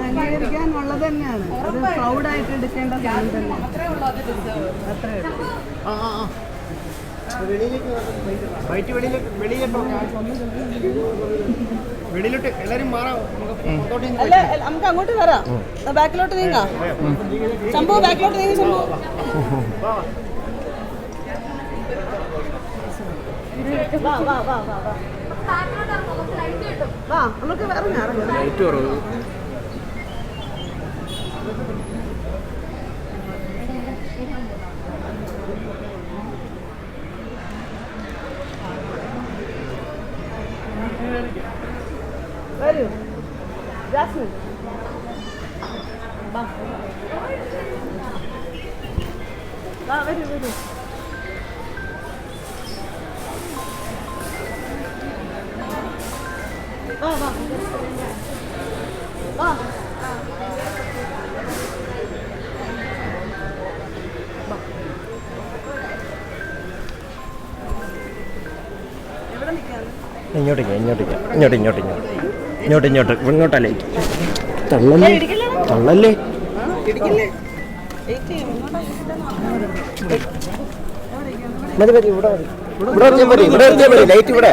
അംഗീകരിക്കാനുള്ളത് തന്നെയാണ് പ്രൗഡായിട്ട് എടുക്കേണ്ട സാധനം തന്നെ. അത്രേ ഉള്ളൂ അത് അത്രേ ഉള്ളൂ ആ ആ ആ വെളിയിലേക്ക് വൈറ്റ് വെളിയിലേക്ക് വെളിയിലോട്ടോ വെളിയിലോട്ട് എല്ലാരും മാറാം അല്ല, നമുക്ക് അങ്ങോട്ട് വരാം. ബാക്കിലോട്ട് നീങ്ങാ. സംഭവം ബാക്കിലോട്ട് നീങ്ങി സംഭവം വാ വാ വാ വാ വാ. വാ നമുക്ക് ഇറങ്ങാം ഇറങ്ങാം. ലൈറ്റ് കുറവ്. വരൂ. ജാസ്മിൻ. വാ. വാ വരൂ വരൂ. വാ വാ വാ ഇങ്ങോട്ടേക്ക് ഇങ്ങോട്ടേക്ക്. ഇങ്ങോട്ട് ഇങ്ങോട്ട് ഇങ്ങോട്ട്. ഇങ്ങോട്ട് ഇങ്ങോട്ട്. ഇങ്ങോട്ടാ ലൈറ്റ് തള്ളല്ലേ? തള്ളല്ലേ? മതി മതി ഇവിടെ മതി. ഇവിടെ ഇവിടെ ലൈറ്റ് ഇവിടെ.